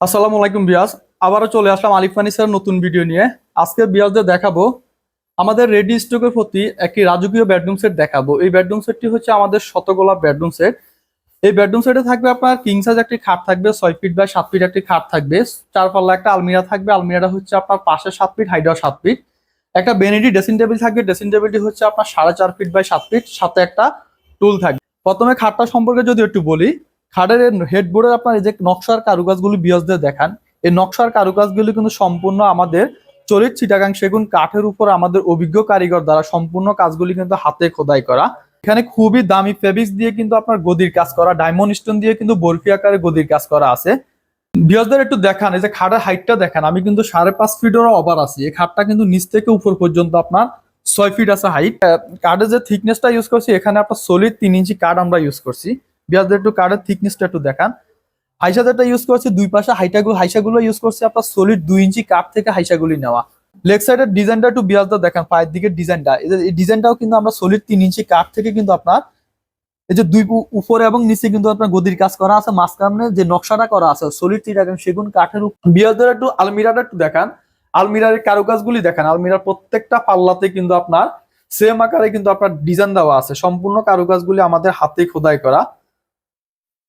আসসালামু আলাইকুম বিয়াস। আবারও চলে আসলাম আলিফ ফানিসের নতুন ভিডিও নিয়ে। আজকে বিয়াসদের দেখাবো আমাদের রেডি স্টকের প্রতি একটি রাজকীয় বেডরুম সেট দেখাবো। এই বেডরুম সেটটি হচ্ছে আমাদের শতগোলাপ বেডরুম সেট এই বেডরুম সেটে থাকবে আপনার কিং সাইজ একটি খাট থাকবে, ছয় ফিট বাই সাত ফিট একটি খাট থাকবে। চার পাল্লা একটা আলমিরা থাকবে। আলমিরাটা হচ্ছে আপনার পাশে সাত ফিট হাইডাও সাত ফিট একটা বেনেডি ড্রেসিং টেবিল থাকবে। ড্রেসিং টেবিলটি হচ্ছে আপনার সাড়ে চার ফিট বাই সাত ফিট সাথে একটা টুল থাকবে। প্রথমে খাটটা সম্পর্কে যদি একটু বলি খাটের হেডবোর্ডের আপনার এই যে নকশার কারুকাজগুলি বিয়সদের দেখান, এই নকশার কারুকাজগুলি কিন্তু সম্পূর্ণ আমাদের চলিত চিটাগাং সেগুন কাঠের উপর আমাদের অভিজ্ঞ কারিগর দ্বারা সম্পূর্ণ কাজগুলি কিন্তু হাতে খোদাই করা। এখানে খুবই দামি ফেব্রিক্স দিয়ে কিন্তু আপনার গদির কাজ করা ডায়মন্ড স্টোন দিয়ে কিন্তু বরফি আকারে গদির কাজ করা আছে। বিয়সদের একটু দেখান, এই যে খাটের হাইটটা দেখান, আমি কিন্তু সাড়ে পাঁচ ফিটেরও ওভার আছি, এই খাটটা কিন্তু নিচ থেকে উপর পর্যন্ত আপনার ছয় ফিট আছে হাইট কার্ডের যে থিকনেসটা ইউজ করছি, এখানে আপনার সলিড তিন ইঞ্চি কার্ড আমরা ইউজ করছি। বিয়াসদের একটু কার্ডের থিকনেসটা একটু দেখান। হাইসাদেরটা ইউজ করছি, দুই পাশে হাইটাগুলো হাইসাগুলো ইউজ করছি আপনার সলিড দুই ইঞ্চি কাঠ থেকে হাইসাগুলি নেওয়া। লেগ সাইডের ডিজাইনটা একটু বিয়াসদা দেখান, পায়ের দিকের ডিজাইনটা এই ডিজাইনটাও কিন্তু আমরা সলিড তিন ইঞ্চি কাঠ থেকে কিন্তু আপনার এই যে দুই উপরে এবং নিচে কিন্তু আপনার গদির কাজ করা আছে, মাঝখানে যে নকশাটা করা আছে সলিড চিটাগাং সেগুন কাঠের বিয়াসদের একটু আলমিরাটা একটু দেখান। আলমিরার কারুকাজগুলি দেখান। আলমিরার প্রত্যেকটা পাল্লাতে কিন্তু আপনার সেম আকারে কিন্তু আপনার ডিজাইন দেওয়া আছে। সম্পূর্ণ কারুকাজগুলি আমাদের হাতে খোদাই করা।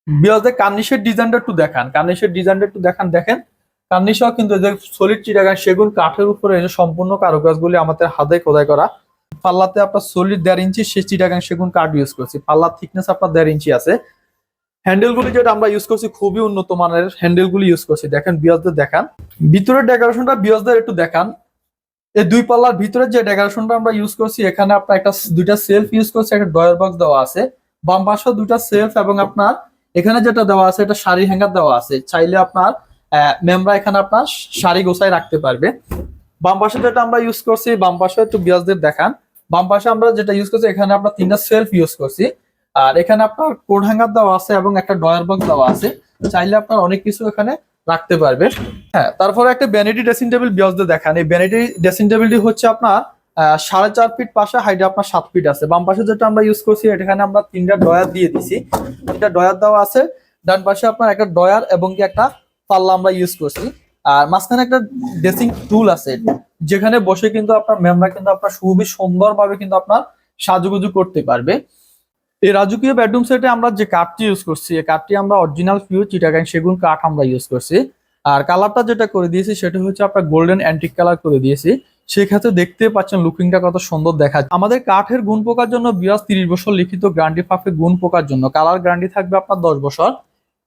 বিয়াসদের কার্নিশের ডিজাইনটা একটু দেখান, কার্নিশের ডিজাইনটা একটু দেখান, দেখেন। কার্নিশও কিন্তু যে সলিড চিটাগান সেগুন, কাঠের উপরে যে সম্পূর্ণ কারুকাজগুলি আমাদের হাতে খোদাই করা। পাল্লাতে আপনার সলিড দেড় ইঞ্চি সে চিটাগাং সেগুন, কাঠ ইউজ করছি। পাল্লার থিকনেস আপনার দেড় ইঞ্চি আছে। হ্যান্ডেলগুলি যেটা আমরা ইউজ করছি খুবই উন্নত মানের হ্যান্ডেলগুলি ইউজ করছি। দেখেন বিয়াসদের দেখান। ভিতরের ডেকোরেশনটা বিয়াসদের একটু দেখান। এই দুই পাল্লার ভিতরে যে ডেকোরেশনটা আমরা ইউজ করছি, এখানে আপনার একটা দুইটা সেলফ ইউজ করছি, একটা ডয়ার বক্স দেওয়া আছে। বাম পাশে দুইটা সেলফ এবং আপনার এখানে যেটা দেওয়া আছে, এটা শাড়ি হ্যাঙ্গার দেওয়া আছে। চাইলে আপনার মেমরা এখানে আপনার শাড়ি গোছায় রাখতে পারবে। বাম পাশে যেটা আমরা ইউজ করছি, বাম পাশে একটু বিয়াসদের দেখান। বাম পাশে আমরা যেটা ইউজ করছি, এখানে আপনার তিনটা সেলফ ইউজ করছি। আর এখানে আপনার কোড হ্যাঙ্গার দেওয়া আছে এবং একটা ডয়ার বক্স দেওয়া আছে। চাইলে আপনার অনেক কিছু এখানে রাখতে পারবে। হ্যাঁ তারপরে একটা ভ্যানিটি ড্রেসিং টেবিল বিয়াসদের দেখান। এই ভ্যানিটি ড্রেসিং টেবিলটি হচ্ছে আপনার সাড়ে চার ফিট পাশে হাইটে আপনার সাত ফিট আছে। বাম পাশে যেটা আমরা ইউজ করছি, এখানে আমরা তিনটা ডয়ার দিয়ে দিছি। তিনটা ডয়ার দেওয়া আছে। ডান পাশে আপনার একটা ডয়ার এবং কি একটা পাল্লা আমরা ইউজ করছি। আর মাঝখানে একটা ড্রেসিং টুল আছে, যেখানে বসে কিন্তু আপনার ম্যামরা কিন্তু আপনার খুবই সুন্দরভাবে কিন্তু আপনার সাজুগুজু করতে পারবে। এই রাজকীয় বেডরুম সেটে আমরা যে কাঠটি ইউজ করছি, এই কাঠটি আমরা অরিজিনাল ফিউ চিটাগাং সেগুন কাঠ আমরা ইউজ করছি। আর কালারটা যেটা করে দিয়েছি, সেটা হচ্ছে আপনার গোল্ডেন অ্যান্টিক কালার করে দিয়েছি। সেক্ষেত্রে দেখতে পাচ্ছেন লুকিংটা কত সুন্দর দেখা আমাদের কাঠের গুণ পোকার জন্য বিরাজ তিরিশ বছর লিখিত গ্যারান্টি পাবে গুণ পোকার জন্য। কালার গ্যারান্টি থাকবে আপনার দশ বছর।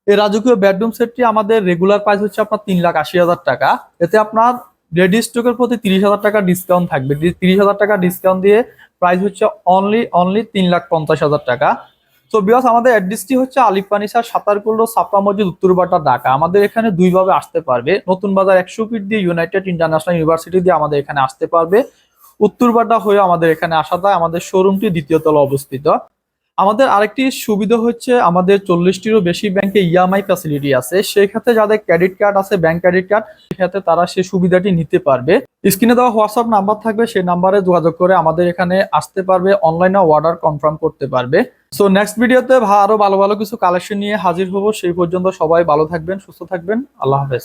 এই রাজকীয় বেডরুম সেটটি আমাদের রেগুলার প্রাইস হচ্ছে আপনার তিন লাখ আশি হাজার টাকা। এতে আপনার রেডি স্টকের প্রতি তিরিশ হাজার টাকা ডিসকাউন্ট থাকবে। তিরিশ হাজার টাকা ডিসকাউন্ট দিয়ে প্রাইস হচ্ছে অনলি অনলি তিন লাখ পঞ্চাশ হাজার টাকা। তো বিকজ আমাদের অ্যাড্রেসটি হচ্ছে আলিফ পানিসার সাপা মসজিদ, উত্তরবাটা, ঢাকা। আমাদের এখানে দুইভাবে আসতে পারবে। নতুন বাজার একশো ফিট দিয়ে ইউনাইটেড ইন্টারন্যাশনাল ইউনিভার্সিটি দিয়ে আমাদের এখানে আসতে পারবে। উত্তরবাটা হয়ে আমাদের এখানে আসা আমাদের শোরুমটি দ্বিতীয় তলা অবস্থিত। আমাদের আরেকটি সুবিধা হচ্ছে আমাদের চল্লিশটিরও বেশি ব্যাংকে ইএমআই ফ্যাসিলিটি আছে। সেই ক্ষেত্রে যাদের ক্রেডিট কার্ড আছে ব্যাংক ক্রেডিট কার্ড সেক্ষেত্রে তারা সেই সুবিধাটি নিতে পারবে। স্ক্রিনে দেওয়া হোয়াটসঅ্যাপ নাম্বার থাকবে, সেই নাম্বারে যোগাযোগ করে আমাদের এখানে আসতে পারবে অনলাইনে অর্ডার কনফার্ম করতে পারবে। সো নেক্সট ভিডিওতে আরও ভালো ভালো কিছু কালেকশন নিয়ে হাজির হব। সেই পর্যন্ত সবাই ভালো থাকবেন, সুস্থ থাকবেন। আল্লাহ হাফেজ।